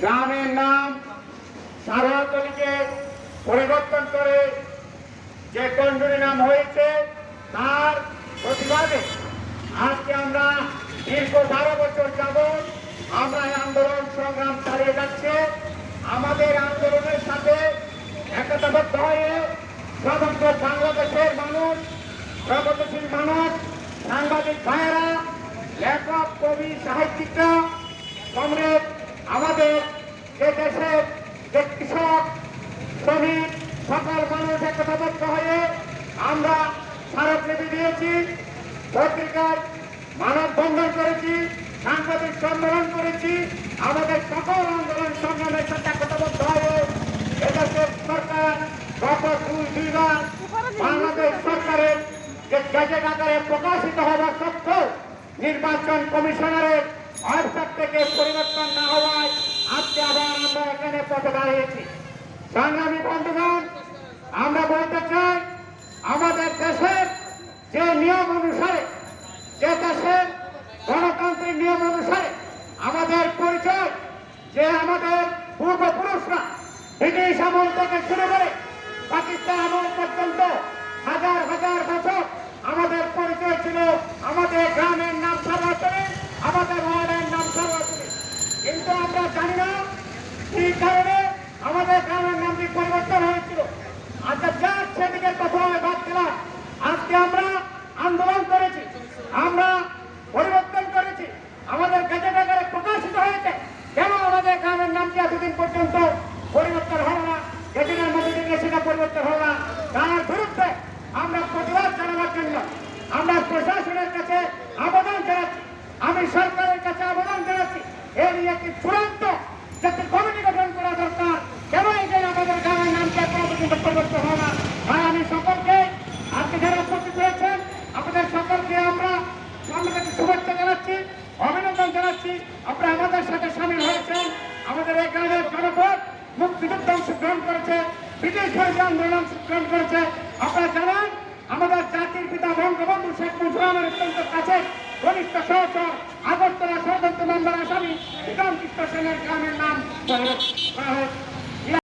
গ্রামের নাম সারতলিকে পরিবর্তন করে যে কন্ডুরি নাম হয়েছে, তার প্রতিবাদে আজকে আমরা দীর্ঘ বারো বছর যাব আমরা আন্দোলন সংগ্রাম চালিয়ে যাচ্ছে। আমাদের আন্দোলনের সাথে একতাবদ্ধ হয়ে সমগ্র বাংলাদেশের মানুষ, প্রগতিশীল মানুষ, সাংবাদিক ভাইয়েরা, লেখক, কবি, সাহিত্যিকরা কমরেড আমাদের যে দেশের যে কৃষক শ্রমিক সকল মানুষ একতাবদ্ধ হয়ে আমরা দিয়েছি পত্রিকার মানব বন্ধন করেছি, সাংবাদিক সম্মেলন করেছি, আমাদের সকল আন্দোলন সংগ্রামের সাথে একতাবদ্ধ হয়ে এদেশের সরকার গত দুই দুইবার বাংলাদেশ সরকারের যে গেজেট আকারে প্রকাশিত হওয়া সত্ত্বেও নির্বাচন কমিশনারের ওয়েবসাইট থেকে পরিবর্তন না হওয়ায় আজকে আবার আমরা এখানে পথে দাঁড়িয়েছি সংগ্রামী বন্ধুগণ, আমরা বলতে চাই আমাদের দেশের যে নিয়ম অনুসারে যে দেশের গণতান্ত্রিক নিয়ম অনুসারে আমাদের পরিচয় যে আমাদের পূর্বপুরুষরা ব্রিটিশ আমল থেকে শুরু করে পাকিস্তান আমল পর্যন্ত হাজার হাজার বছর আমাদের পরিচয় ছিল, আমাদের গ্রামের নাম সর্বাচরী আমাদের ওয়ার্ডের নাম সর্বাচরী কিন্তু আমরা জানি না কি কারণে আমাদের গ্রামের নামটি পরিবর্তন হয়েছিল আচ্ছা যার সেদিকে প্রথমে ভাবছিলাম আজকে আমরা আন্দোলন করেছি আমরা পরিবর্তন করেছি আমাদের গেজেট আকারে প্রকাশিত হয়েছে কেন আমাদের গ্রামের নামটি এতদিন পর্যন্ত পরিবর্তন হলো না গেজেটের মধ্যে থেকে সেটা পরিবর্তন হলো না তার বিরুদ্ধে আমরা প্রতিবাদ জানানোর জন্য আমরা প্রশাসনের কাছে আবেদন জানাচ্ছি। আমি সরকারের কাছে আবেদন জানাচ্ছি। এর নিয়ে একটি চূড়ান্ত যাতে কমিটি গঠন করা দরকার। কেন এই যে আমাদের গ্রামের নামটি এখনও পরিবর্তন হলো না? তাই আমি সকলকে, আজকে যারা উপস্থিত হয়েছেন, আপনাদের সকলকে আমরা থেকে শুভেচ্ছা জানাচ্ছি, অভিনন্দন জানাচ্ছি। আপনারা আমাদের সাথে সামিল হয়েছেন। আমাদের এই গ্রামের জনপদ মুক্তিযুদ্ধ অংশগ্রহণ করেছে, ব্রিটিশ বিরোধী আন্দোলন অংশগ্রহণ করেছে। আপনারা জানান, আমাদের মুজিবুর অত্যন্ত কাছে ঘনিষ্ঠ সহচর আগরতলা ষড়যন্ত্র মামলার আসামি রামকৃষ্ণ কৃষ্ণ সেনের গ্রামের নাম। করা